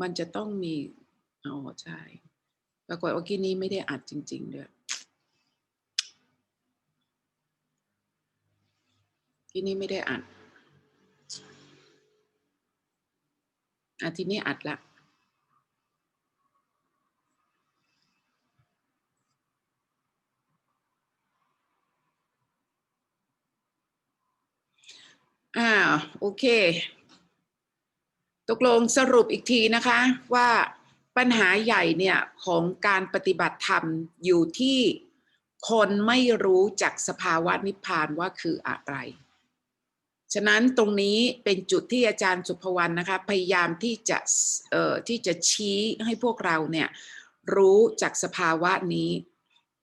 มันจะต้องมีอ๋อใช่ปรากฏว่ากี้นี้ไม่ได้อัดจริง ๆด้วยกี้นี้ไม่ได้อัดอาทีนี้อัดละอ่าโอเค ตกลงสรุปอีกทีนะคะว่าปัญหาใหญ่เนี่ยของการปฏิบัติธรรมอยู่ที่คนไม่รู้จักสภาวะนิพพานว่าคืออะไร ฉะนั้นตรงนี้เป็นจุดที่อาจารย์สุภวรรณนะคะพยายามที่จะเอ่อที่จะชี้ให้พวกเราเนี่ยรู้จากสภาวะนี้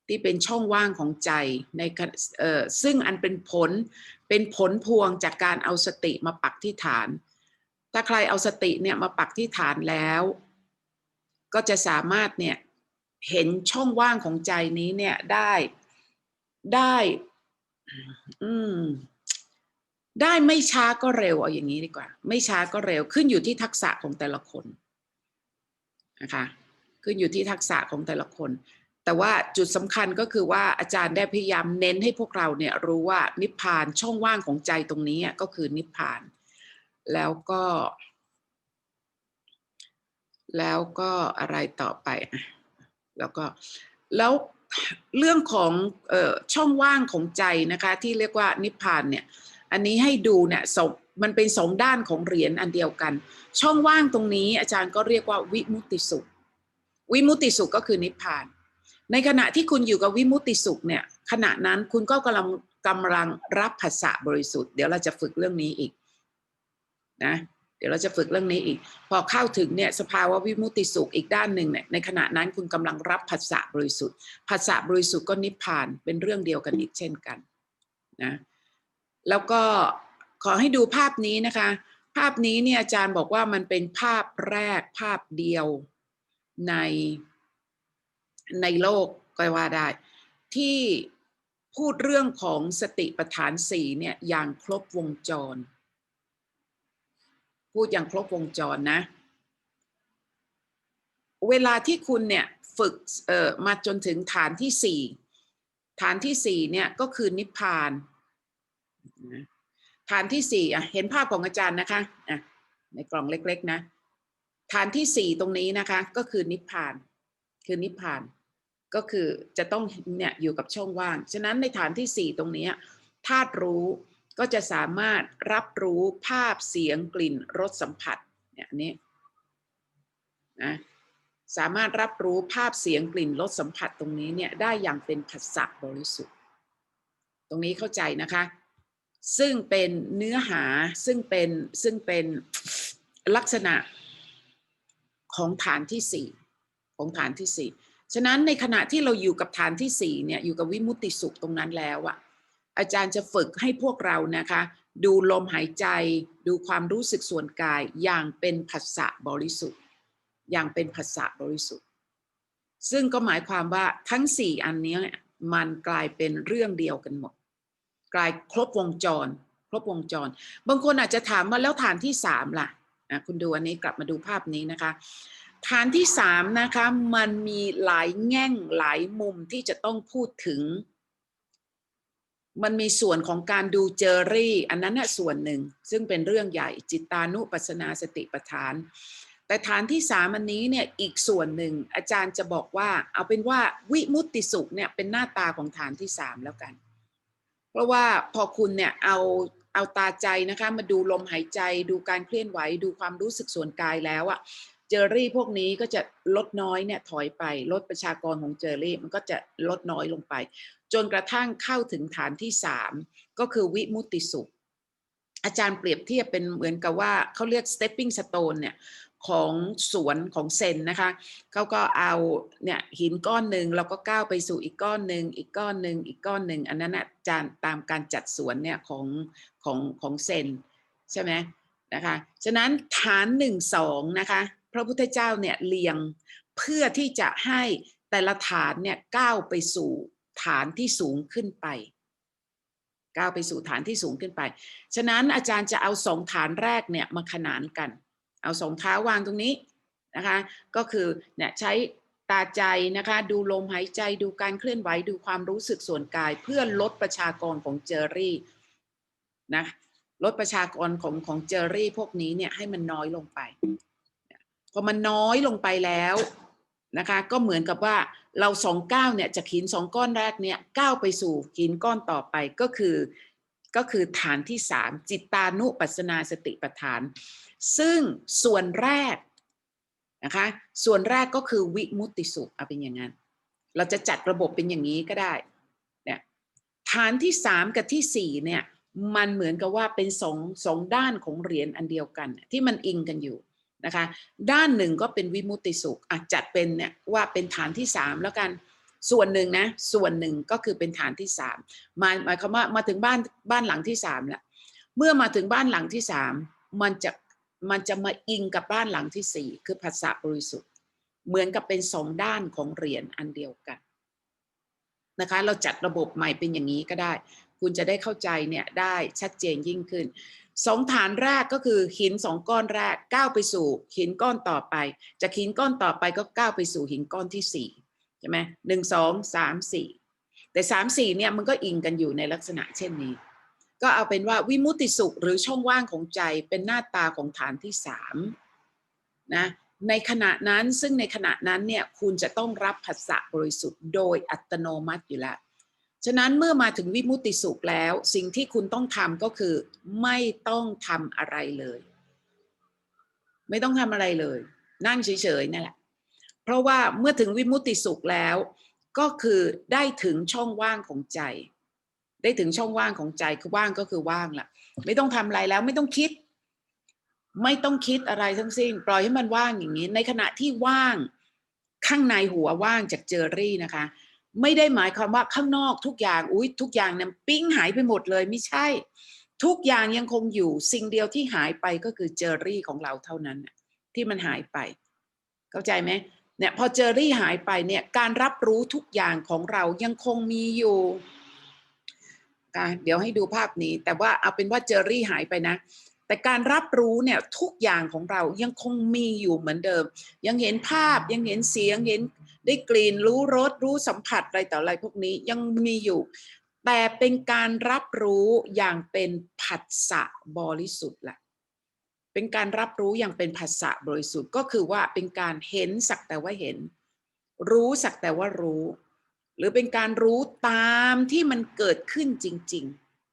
ที่เป็นช่องว่างของใจในเอ่อซึ่งอันเป็นผลเป็นผลพวงจากการเอาสติมาปักที่ฐาน ถ้าใครเอาสติเนี่ยมาปักที่ฐานแล้ว ก็จะสามารถเนี่ยเห็นช่องว่างของใจนี้เนี่ยได้ได้ อืมได้ไม่ช้าก็เร็วเอาอย่างนี้ดีกว่า ไม่ช้าก็เร็วขึ้นอยู่ที่ทักษะของแต่ละคนนะคะขึ้นอยู่ที่ทักษะของแต่ละคน แต่ว่าจุดสำคัญก็คือว่าอาจารย์ได้พยายามเน้นให้พวกเราเนี่ยรู้ว่านิพพานช่องว่างของใจตรงนี้ก็คือนิพพาน แล้วก็ แล้วก็อะไรต่อไป แล้วก็แล้วเรื่องของออช่องว่างของใจนะคะ ที่เรียกว่านิพพานเนี่ย อันนี้ให้ดูเนี่ยสองมันเป็นสองด้านของเหรียญอันเดียวกัน ช่องว่างตรงนี้อาจารย์ก็เรียกว่าวิมุตติสุข วิมุตติสุขก็คือนิพพาน ในขณะที่คุณอยู่กับวิมุตติสุขเนี่ยขณะนั้นคุณก็กำลังกำลังรับภาษาบริสุทธิ์ เดี๋ยวเราจะฝึกเรื่องนี้อีก นะเดี๋ยวเราจะฝึกเรื่องนี้อีก พอเข้าถึงเนี่ยสภาวะวิมุตติสุขอีกด้านหนึ่งเนี่ยในขณะนั้นคุณกำลังรับภาษาบริสุทธิ์ภาษาบริสุทธิ์ก็นิพพานเป็นเรื่องเดียวกันอีกเช่นกันนะแล้วก็ขอให้ดูภาพนี้นะคะ ภาพนี้เนี่ยอาจารย์บอกว่ามันเป็นภาพแรกภาพเดียวในในโลกก็ว่าได้ ที่พูดเรื่องของสติปัฏฐานสี่เนี่ยอย่างครบวงจร พูดอย่างครบวงจรนะ เวลาที่คุณเนี่ยฝึกเอ่อมาจนถึงฐานที่สี่ฐานที่สี่เนี่ยก็คือนิพพานฐานที่สี่อะเห็นภาพของอาจารย์นะคะอะในกล่องเล็กๆนะฐานที่สี่ตรงนี้นะคะก็คือนิพพาน คือนิพพานก็คือจะต้องเนี่ยอยู่กับช่องว่าง ฉะนั้นในฐานที่สี่ตรงนี้ธาตุรู้ ก็จะสามารถรับรู้ภาพเสียงกลิ่นรสสัมผัสเนี่ยนี้นะสามารถรับรู้ภาพเสียงกลิ่นรสสัมผัสตรงนี้เนี่ยได้อย่างเป็นภาษะบริสุทธิ์ ตรงนี้เข้าใจนะคะ ซึ่งเป็นเนื้อหาซึ่งเป็นซึ่งเป็นลักษณะของฐานที่สี่ของฐานที่สี่ฉะนั้นในขณะที่เราอยู่กับฐานที่สี่เนี่ยอยู่กับวิมุตติสุขตรงนั้นแล้วอะ อาจารย์จะฝึกให้พวกเรานะคะ ดูลมหายใจ ดูความรู้สึกส่วนกายอย่างเป็นภาษะบริสุทธิ์ อย่างเป็นภาษะบริสุทธิ์ ซึ่งก็หมายความว่าทั้งสี่อันนี้มันกลายเป็นเรื่องเดียวกันหมด กลายครบวงจร ครบวงจร บางคนอาจจะถามว่าแล้วฐานที่สามล่ะอะคุณดูอันนี้กลับมาดูภาพนี้นะคะ ฐานที่สามนะคะมันมีหลายแง่งหลายมุมที่จะต้องพูดถึง มันมีส่วนของการดูเจอรี่ อันนั้นน่ะส่วนหนึ่ง ซึ่งเป็นเรื่องใหญ่จิตานุปัสสนาสติปัฏฐาน แต่ฐานที่สามอันนี้เนี่ยอีกส่วนหนึ่งอาจารย์จะบอกว่า เอาเป็นว่าวิมุตติสุขเนี่ยเป็นหน้าตาของฐานที่สามแล้วกัน เพราะว่าพอคุณเนี่ยเอาเอาตาใจนะคะมาดูลมหายใจดูการเคลื่อนไหวดูความรู้สึกส่วนกายแล้วอะเจอรี่พวกนี้ก็จะลดน้อยเนี่ยถอยไป ลดประชากรของเจอรี่มันก็จะลดน้อยลงไป จนกระทั่งเข้าถึงฐานที่สามก็คือวิมุติสุข อาจารย์เปรียบเทียบเป็นเหมือนกับว่าเขาเรียก stepping stone เนี่ยของสวนของเซนนะคะเขาก็เอาเนี่ยหินก้อนหนึ่งเราก็ก้าวไปสู่อีกก้อนหนึ่งอีกก้อนหนึ่งอีกก้อนหนึ่งอันนั้นอาจารย์ตามการจัดสวนเนี่ยของของของเซนใช่ไหมนะคะฉะนั้นฐานหนึ่งสองนะคะพระพุทธเจ้าเนี่ยเรียงเพื่อที่จะให้แต่ละฐานเนี่ยก้าวไปสู่ ฐานที่สูงขึ้นไปก้าวไปสู่ฐานที่สูงขึ้นไป ฉะนั้นอาจารย์จะเอาสองฐานแรกเนี่ยมาขนานกัน เอาสองเท้าวางตรงนี้นะคะ ก็คือเนี่ยใช้ตาใจนะคะดูลมหายใจดูการเคลื่อนไหวดูความรู้สึกส่วนกาย เพื่อลดประชากรของเจอรี่นะลดประชากรของของเจอรี่พวกนี้เนี่ยให้มันน้อยลงไปพอมันน้อยลงไปแล้ว นะคะก็เหมือนกับว่าเราสองก้าวเนี่ยจากหินสองก้อนแรกเนี่ยก้าวไปสู่หินก้อนต่อไปก็คือก็คือฐานที่สามจิตตานุปัสนาสติปัฏฐาน ซึ่งส่วนแรกนะคะส่วนแรกก็คือวิมุตติสุขเอาเป็นอย่างนั้น เราจะจัดระบบเป็นอย่างนี้ก็ได้เนี่ยฐานที่สามกับที่สี่เนี่ยมันเหมือนกับว่าเป็นสองสองด้านของเหรียญอันเดียวกัน ที่มันอิงกันอยู่ นะคะ ด้านหนึ่งก็เป็นวิมุตติสุขอะจัดเป็นเนี่ยว่าเป็นฐานที่สามแล้วกัน ส่วนหนึ่งนะ ส่วนหนึ่งก็คือเป็นฐานที่สามหมายหมายความว่ามาถึงบ้านบ้านหลังที่สามแล้วเมื่อมาถึงบ้านหลังที่สามมันจะมันจะมาอิงกับบ้านหลังที่สี่คือภาษาบริสุทธิ์ เหมือนกับเป็นสองด้านของเหรียญอันเดียวกันนะคะ เราจัดระบบใหม่เป็นอย่างนี้ก็ได้ คุณจะได้เข้าใจเนี่ยได้ชัดเจนยิ่งขึ้น สองฐานแรกก็คือหินสองก้อนแรกก้าวไปสู่หินก้อนต่อไป จากหินก้อนต่อไปก็ก้าวไปสู่หินก้อนที่สี่ใช่ไหมหนึ่งสองสามสี่แต่สามสี่เนี่ยมันก็อิงกันอยู่ในลักษณะเช่นนี้ ก็เอาเป็นว่าวิมุตติสุขหรือช่องว่างของใจเป็นหน้าตาของฐานที่สามนะในขณะนั้นซึ่งในขณะนั้นเนี่ยคุณจะต้องรับผัสสะบริสุทธิ์โดยอัตโนมัติอยู่แล้ว ฉะนั้นเมื่อมาถึงวิมุตติสุขแล้ว สิ่งที่คุณต้องทำก็คือ ไม่ต้องทำอะไรเลย ไม่ต้องทำอะไรเลย นั่งเฉยๆนั่นแหละ เพราะว่าเมื่อถึงวิมุตติสุขแล้ว ก็คือได้ถึงช่องว่างของใจ ได้ถึงช่องว่างของใจคือว่างก็คือว่างละไม่ต้องทำอะไรแล้วไม่ต้องคิด ไม่ต้องคิดอะไรทั้งสิ้น ปล่อยให้มันว่างอย่างนี้ ในขณะที่ว่างข้างในหัวว่างจากเจอรี่นะคะ ไม่ได้หมายความว่าข้างนอกทุกอย่างอุ้ยทุกอย่างเนี่ยปิ้งหายไปหมดเลยไม่ใช่ ทุกอย่างยังคงอยู่สิ่งเดียวที่หายไปก็คือเจอรี่ของเราเท่านั้นน่ะที่มันหายไป เข้าใจไหมเนี่ยพอเจอรี่หายไปเนี่ยการรับรู้ทุกอย่างของเรายังคงมีอยู่เดี๋ยวให้ดูภาพนี้ แต่ว่าเอาเป็นว่าเจอรี่หายไปนะ แต่การรับรู้เนี่ยทุกอย่างของเรายังคงมีอยู่เหมือนเดิม ยังเห็นภาพยังเห็นเสียงเห็น ได้กลิ่นรู้รสรู้สัมผัสอะไรต่ออะไรพวกนี้ยังมีอยู่ แต่เป็นการรับรู้อย่างเป็นผัสสะบริสุทธิ์แหละเป็นการรับรู้อย่างเป็นภาษาบริสุทธิ์ก็คือว่าเป็นการเห็นสักแต่ว่าเห็น รู้สักแต่ว่ารู้ หรือเป็นการรู้ตามที่มันเกิดขึ้นจริง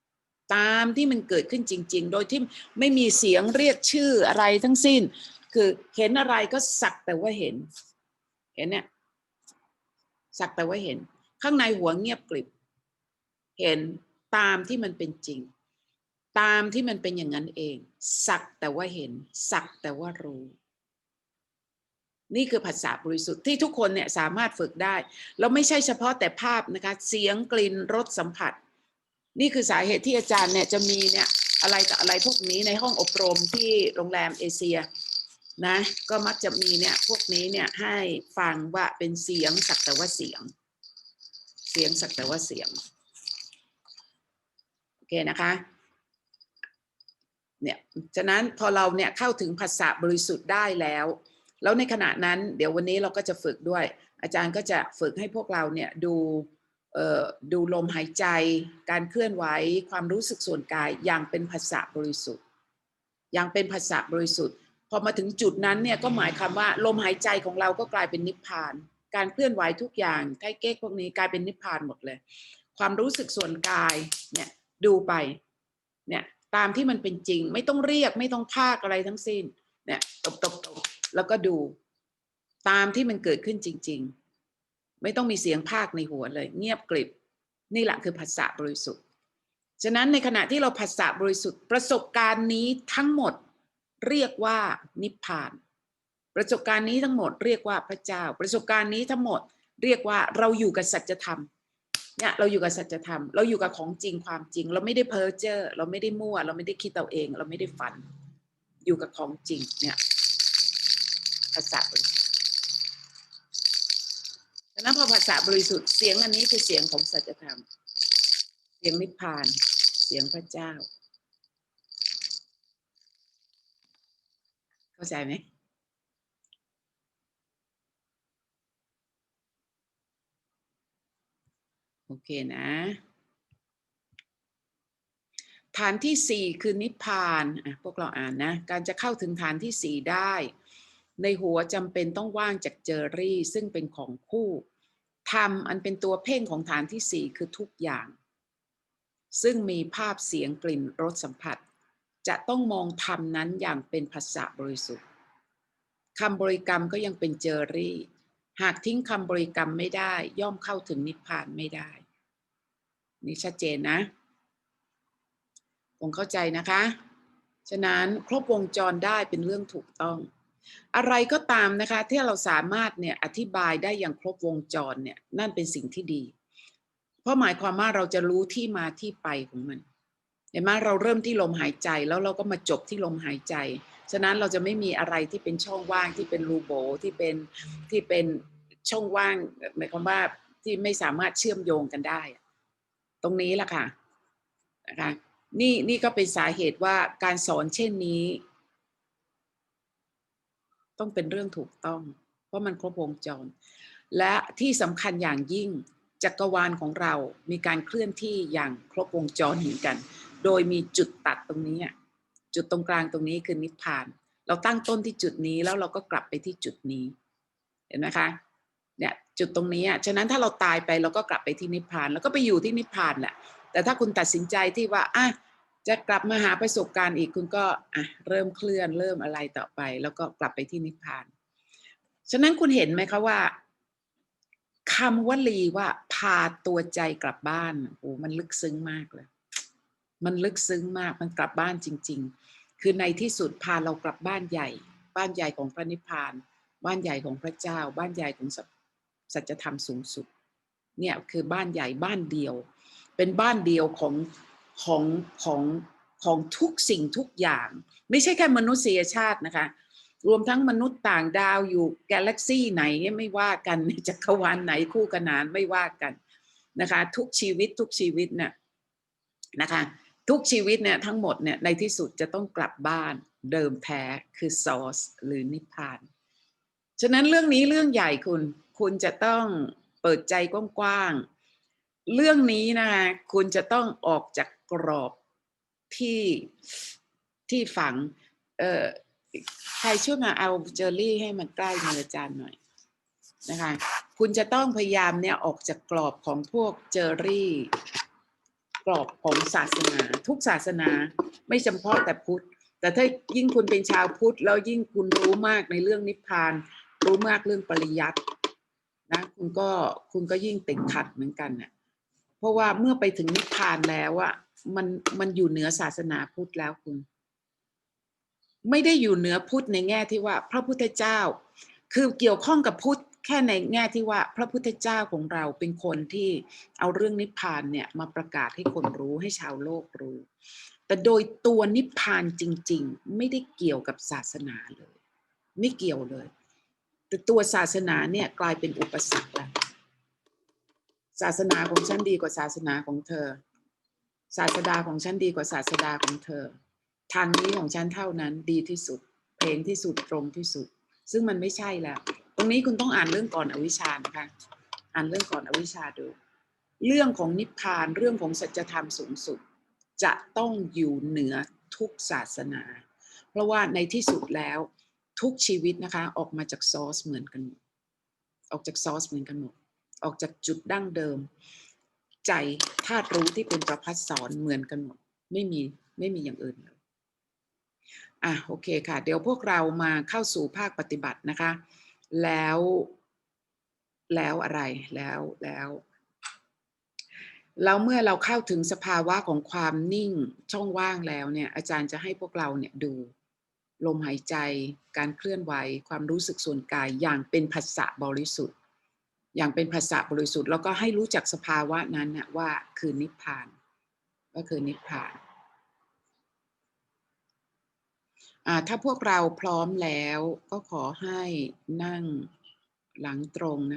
ๆตามที่มันเกิดขึ้นจริง ๆ โดยที่ไม่มีเสียงเรียกชื่ออะไรทั้งสิ้น คือเห็นอะไรก็สักแต่ว่าเห็น เห็นเนี่ย สักแต่ว่าเห็น ข้างในหัวเงียบกริบ เห็นตามที่มันเป็นจริง ตามที่มันเป็นอย่างนั้นเอง สักแต่ว่าเห็น สักแต่ว่ารู้ นี่คือภาษาบริสุทธิ์ที่ทุกคนเนี่ยสามารถฝึกได้ แล้วไม่ใช่เฉพาะแต่ภาพนะคะ เสียงกลิ่นรสสัมผัส นี่คือสาเหตุที่อาจารย์เนี่ยจะมีเนี่ยอะไรต่ออะไรพวกนี้ในห้องอบรมที่โรงแรมเอเชีย นะก็มักจะมีเนี่ยพวกนี้เนี่ยให้ฟังว่าเป็นเสียงสักแต่ว่าเสียง เสียงสักแต่ว่าเสียงโอเคนะคะเนี่ยฉะนั้นพอเราเนี่ยเข้าถึงภาษาบริสุทธิ์ได้แล้ว แล้วในขณะนั้นเดี๋ยววันนี้เราก็จะฝึกด้วย อาจารย์ก็จะฝึกให้พวกเราเนี่ยดูดูลมหายใจ การเคลื่อนไหวความรู้สึกส่วนกายอย่างเป็นภาษาบริสุทธิ์ อย่างเป็นภาษาบริสุทธิ์ อมาถึงจุดนั้นเนี่ยก็หมายความว่าลมหายใจของเราก็กลายเป็นนิพพาน การเคลื่อนไหวทุกอย่างไทเก๊กพวกนี้กลายเป็นนิพพานหมดเลย ความรู้สึกส่วนกายเนี่ยดูไปเนี่ยตามที่มันเป็นจริง ไม่ต้องเรียกไม่ต้องพากอะไรทั้งสิ้นเนี่ยตบตบตบแล้วก็ดูตามที่มันเกิดขึ้นจริง ๆ ไม่ต้องมีเสียงภาคในหัวเลย เงียบกริบนี่แหละคือภาษาบริสุทธิ์ ฉะนั้นในขณะที่เราภาษาบริสุทธิ์ประสบการณ์นี้ทั้งหมด เรียกว่านิพพาน ประสบการณ์นี้ทั้งหมดเรียกว่าพระเจ้า ประสบการณ์นี้ทั้งหมดเรียกว่าเราอยู่กับสัจธรรมเนี่ยเราอยู่กับสัจธรรม เราอยู่กับของจริงความจริง เราไม่ได้เพ้อเจ้อเราไม่ได้มั่ว เราไม่ได้คิดเอาเอง เราไม่ได้ฝัน อยู่กับของจริงเนี่ยภาษาบริสุทธิ์ดังนั้นพอภาษาบริสุทธิ์เสียงอันนี้คือเสียงของสัจธรรม เสียงนิพพาน เสียงพระเจ้าาใจไหมโอเคนะ ฐานที่สี่คือนิพพานพวกเราอ่านนะ การจะเข้าถึงฐานที่สี่ได้ ในหัวจำเป็นต้องว่างจากเจอรี่ซึ่งเป็นของคู่ธรรมอันเป็นตัวเพ่งของฐานที่สี่คือทุกอย่าง ซึ่งมีภาพเสียงกลิ่นรสสัมผัส จะต้องมองธรรมนั้นอย่างเป็นภาษาบริสุทธิ์คำบริกรรมก็ยังเป็นเจอรี่ หากทิ้งคำบริกรรมไม่ได้ ย่อมเข้าถึงนิพพานไม่ได้ นี่ชัดเจนนะผมเข้าใจนะคะ ฉะนั้นครบวงจรได้เป็นเรื่องถูกต้อง อะไรก็ตามนะคะ ที่เราสามารถเนี่ยอธิบายได้อย่างครบวงจรเนี่ยนั่นเป็นสิ่งที่ดี เพราะหมายความว่าเราจะรู้ที่มาที่ไปของมัน เห็นไหมเราเริ่มที่ลมหายใจแล้วเราก็มาจบที่ลมหายใจ ฉะนั้นเราจะไม่มีอะไรที่เป็นช่องว่างที่เป็นรูโบที่เป็นที่เป็นช่องว่างหมายความว่าที่ไม่สามารถเชื่อมโยงกันได้ ตรงนี้แหละค่ะนะคะนี่นี่ก็เป็นสาเหตุว่าการสอนเช่นนี้ ต้องเป็นเรื่องถูกต้อง เพราะมันครบวงจร และที่สำคัญอย่างยิ่งจักรวาลของเรามีการเคลื่อนที่อย่างครบวงจรเหมือนกัน โดยมีจุดตัดตรงนี้จุดตรงกลางตรงนี้คือนิพพาน เราตั้งต้นที่จุดนี้แล้วเราก็กลับไปที่จุดนี้ เห็นไหมคะเนี่ยจุดตรงนี้อะฉะนั้นถ้าเราตายไปเราก็กลับไปที่นิพพาน แล้วก็ไปอยู่ที่นิพพานแหละแต่ถ้าคุณตัดสินใจที่ว่าอะจะกลับมาหาประสบการณ์อีกคุณก็อะเริ่มเคลื่อนเริ่มอะไรต่อไป แล้วก็กลับไปที่นิพพาน ฉะนั้นคุณเห็นไหมคะว่าคำวลีว่าพาตัวใจกลับบ้านโอ้มันลึกซึ้งมากเลย มันลึกซึ้งมากมันกลับบ้านจริง ๆ คือในที่สุดพาเรากลับบ้านใหญ่ บ้านใหญ่ของพระนิพพาน บ้านใหญ่ของพระเจ้า บ้านใหญ่ของสัจสัจธรรมสูงสุดเนี่ยคือบ้านใหญ่บ้านเดียว เป็นบ้านเดียวของของของของทุกสิ่งทุกอย่าง ไม่ใช่แค่มนุษยชาตินะคะรวมทั้งมนุษย์ต่างดาวอยู่กาแล็กซี่ไหนไม่ว่ากันในจักรวาลไหนคู่ขนานไม่ว่ากันนะคะ ทุกชีวิตทุกชีวิตเนี่ยนะคะ ทุกชีวิตเนี่ยทั้งหมดเนี่ยในที่สุดจะต้องกลับบ้านเดิมแท้คือซอสหรือนิพพาน ฉะนั้นเรื่องนี้เรื่องใหญ่คุณ คุณจะต้องเปิดใจกว้างๆ เรื่องนี้นะคะคุณจะต้องออกจากกรอบที่ที่ฝัง เอ่อใครช่วยมาเอาเจอรี่ให้มันใกล้มืออาจารย์หน่อยนะคะ คุณจะต้องพยายามเนี่ยออกจากกรอบของพวกเจอรี่ กรอบของศาสนา ทุกศาสนาไม่จำเพาะแต่พุทธ แต่ถ้ายิ่งคุณเป็นชาวพุทธ แล้วยิ่งคุณรู้มากในเรื่องนิพพาน รู้มากเรื่องปริยัตินะคุณก็คุณก็ยิ่งติดขัดเหมือนกันน่ะเพราะว่าเมื่อไปถึงนิพพานแล้วอะมันมันอยู่เหนือศาสนาพุทธแล้วคุณ ไม่ได้อยู่เหนือพุทธในแง่ที่ว่า พระพุทธเจ้า คือเกี่ยวข้องกับพุทธ แค่ในแง่ที่ว่าพระพุทธเจ้าของเราเป็นคนที่เอาเรื่องนิพพานเนี่ยมาประกาศให้คนรู้ให้ชาวโลกรู้ แต่โดยตัวนิพพานจริง ๆ ไม่ได้เกี่ยวกับศาสนาเลย ไม่เกี่ยวเลย แต่ตัวศาสนาเนี่ยกลายเป็นอุปสรรคแล้วศาสนาของฉันดีกว่าศาสนาของเธอ ศาสดาของฉันดีกว่าศาสดาของเธอ ทางนี้ของฉันเท่านั้นดีที่สุด เพลงที่สุดตรงที่สุด ซึ่งมันไม่ใช่แล้ว ตรงนี้คุณต้องอ่านเรื่องก่อนอวิชชานะคะ อ่านเรื่องก่อนอวิชชาดู เรื่องของนิพพานเรื่องของสัจธรรมสูงสุด จะต้องอยู่เหนือทุกศาสนา เพราะว่าในที่สุดแล้วทุกชีวิตนะคะออกมาจากซอสเหมือนกันหมดออกจากซอสเหมือนกันหมด ออกจากจุดดั้งเดิม ใจธาตุรู้ที่เป็นประพัดสอนเหมือนกันหมด ไม่มีไม่มีอย่างอื่นเลยอะโอเคค่ะ เดี๋ยวพวกเรามาเข้าสู่ภาคปฏิบัตินะคะ แล้ว แล้วอะไรแล้วแล้วแล้วเมื่อเราเข้าถึงสภาวะของความนิ่งช่องว่างแล้วเนี่ย อาจารย์จะให้พวกเราเนี่ยดู ลมหายใจ การเคลื่อนไหว ความรู้สึกส่วนกายอย่างเป็นภาษาบริสุทธิ์ อย่างเป็นภาษาบริสุทธิ์ แล้วก็ให้รู้จักสภาวะนั้นน่ยว่าคือนิพพานก็คือนิพพาน อ่า ถ้าพวกเราพร้อมแล้วก็ขอให้นั่งหลังตรงนะ